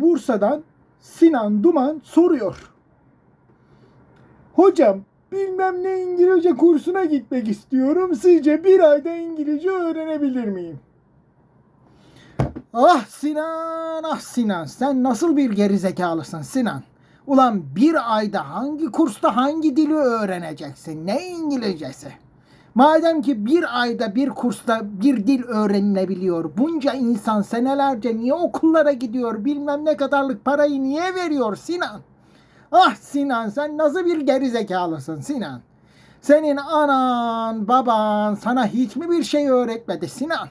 Bursa'dan Sinan Duman soruyor. Hocam bilmem ne İngilizce kursuna gitmek istiyorum. Sizce bir ayda İngilizce öğrenebilir miyim? Ah Sinan, ah Sinan sen nasıl bir gerizekalısın Sinan? Ulan bir ayda hangi kursta hangi dili öğreneceksin? Ne İngilizcesi? Madem ki bir ayda bir kursta bir dil öğrenilebiliyor. Bunca insan senelerce niye okullara gidiyor? Bilmem ne kadarlık parayı niye veriyor Sinan? Ah Sinan sen nasıl bir gerizekalısın Sinan? Senin anan baban sana hiç mi bir şey öğretmedi Sinan?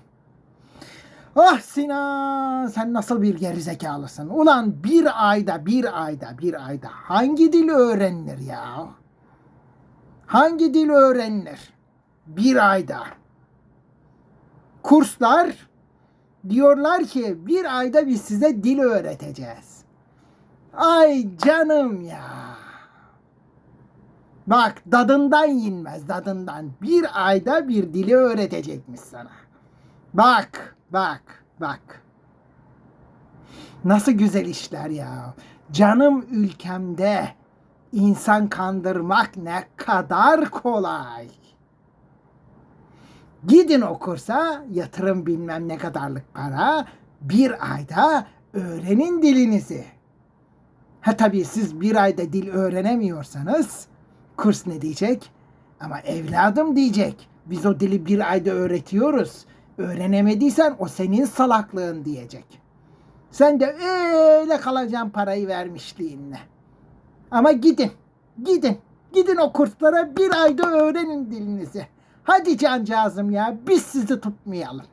Ah Sinan sen nasıl bir gerizekalısın? Ulan bir ayda bir ayda bir ayda hangi dil öğrenilir ya? Hangi dil öğrenilir? Bir ayda. Kurslar diyorlar ki bir ayda biz size dil öğreteceğiz. Ay canım ya. Bak dadından yenmez dadından. Bir ayda bir dili öğretecekmiş sana. Bak, bak, bak. Nasıl güzel işler ya. Canım ülkemde insan kandırmak ne kadar kolay. Gidin o kursa yatırım bilmem ne kadarlık para. Bir ayda öğrenin dilinizi. Ha tabii siz bir ayda dil öğrenemiyorsanız kurs ne diyecek? Ama evladım diyecek. Biz o dili bir ayda öğretiyoruz. Öğrenemediysen o senin salaklığın diyecek. Sen de öyle kalacaksın parayı vermişliğinle. Ama gidin, gidin, gidin o kurslara bir ayda öğrenin dilinizi. Hadi cancağızım ya biz sizi tutmayalım.